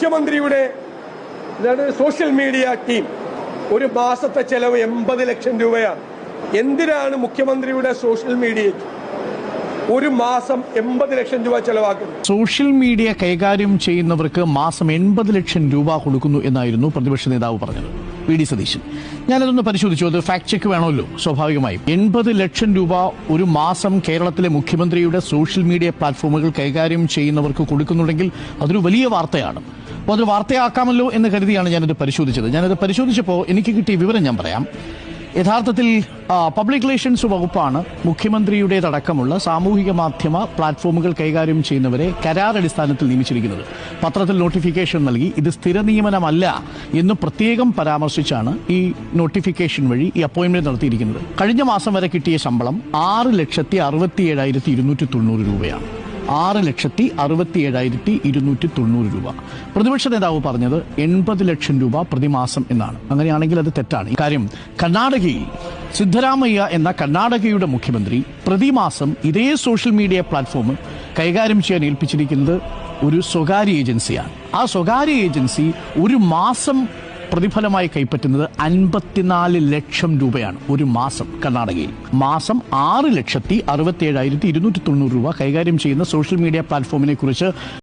മുഖ്യമന്ത്രിയുടെ social media team. ഒരു മാസത്തെ ചെലവ് എൺപത് ലക്ഷം രൂപയാണ്. എന്തിനാണ് മുഖ്യമന്ത്രിയുടെ സോഷ്യൽ മീഡിയയ്ക്ക് ഒരു മാസം എൺപത് ലക്ഷം രൂപ ചെലവാക്കുന്നു സോഷ്യൽ മീഡിയ കൈകാര്യം ചെയ്യുന്നവർക്ക് മാസം എൺപത് ലക്ഷം രൂപ കൊടുക്കുന്നു എന്നായിരുന്നു പ്രതിപക്ഷ നേതാവ് പറഞ്ഞത്. V D Satheesan. ഞാനതൊന്ന് പരിശോധിച്ചു. അത് ഫാക്ട് ചെക്ക് വേണമല്ലോ സ്വാഭാവികമായും. എൺപത് ലക്ഷം രൂപ ഒരു മാസം കേരളത്തിലെ മുഖ്യമന്ത്രിയുടെ സോഷ്യൽ മീഡിയ പ്ലാറ്റ്ഫോമുകൾ കൈകാര്യം ചെയ്യുന്നവർക്ക് കൊടുക്കുന്നുണ്ടെങ്കിൽ അതൊരു വലിയ വാർത്തയാണ്. അപ്പോൾ അതൊരു വാർത്തയാക്കാമല്ലോ എന്ന് കരുതിയാണ് ഞാനത് പരിശോധിച്ചത്. ഞാനത് പരിശോധിച്ചപ്പോൾ എനിക്ക് കിട്ടിയ വിവരം ഞാൻ പറയാം. യഥാർത്ഥത്തിൽ പബ്ലിക് റിലേഷൻസ് വകുപ്പാണ് മുഖ്യമന്ത്രിയുടേതടക്കമുള്ള സാമൂഹിക മാധ്യമ പ്ലാറ്റ്ഫോമുകൾ കൈകാര്യം ചെയ്യുന്നവരെ കരാർ അടിസ്ഥാനത്തിൽ നിയമിച്ചിരിക്കുന്നത്. പത്രത്തിൽ നോട്ടിഫിക്കേഷൻ നൽകി ഇത് സ്ഥിര നിയമനമല്ല എന്ന് പ്രത്യേകം പരാമർശിച്ചാണ് ഈ നോട്ടിഫിക്കേഷൻ വഴി ഈ അപ്പോയിന്റ്മെന്റ് നടത്തിയിരിക്കുന്നത്. കഴിഞ്ഞ മാസം വരെ കിട്ടിയ ശമ്പളം ആറ് ലക്ഷത്തി ഇരുന്നൂറ്റി തൊണ്ണൂറ് രൂപയാണ്. ആറ് ലക്ഷത്തി അറുപത്തി ഏഴായിരത്തി ഇരുന്നൂറ്റി തൊണ്ണൂറ് രൂപ. പ്രതിപക്ഷ നേതാവ് പറഞ്ഞത് എൺപത് ലക്ഷം രൂപ പ്രതിമാസം എന്നാണ്. അങ്ങനെയാണെങ്കിൽ അത് തെറ്റാണ്. കാര്യം കർണാടകയിൽ സിദ്ധരാമയ്യ എന്ന കർണാടകയുടെ മുഖ്യമന്ത്രി പ്രതിമാസം ഇതേ സോഷ്യൽ മീഡിയ പ്ലാറ്റ്ഫോം കൈകാര്യം ചെയ്യാൻ ഏൽപ്പിച്ചിരിക്കുന്നത് ഒരു സ്വകാര്യ ഏജൻസിയാണ്. ആ സ്വകാര്യ ഏജൻസി ഒരു മാസം പ്രതിഫലമായി കൈപ്പറ്റുന്നത് അൻപത്തിനാല് ലക്ഷം രൂപയാണ് ഒരു മാസം കർണാടകയിൽ. മാസം ആറ് ലക്ഷത്തി അറുപത്തി ഏഴായിരത്തി ഇരുന്നൂറ്റി തൊണ്ണൂറ് രൂപ കൈകാര്യം ചെയ്യുന്ന സോഷ്യൽ മീഡിയ പ്ലാറ്റ്ഫോമിനെ കുറിച്ച്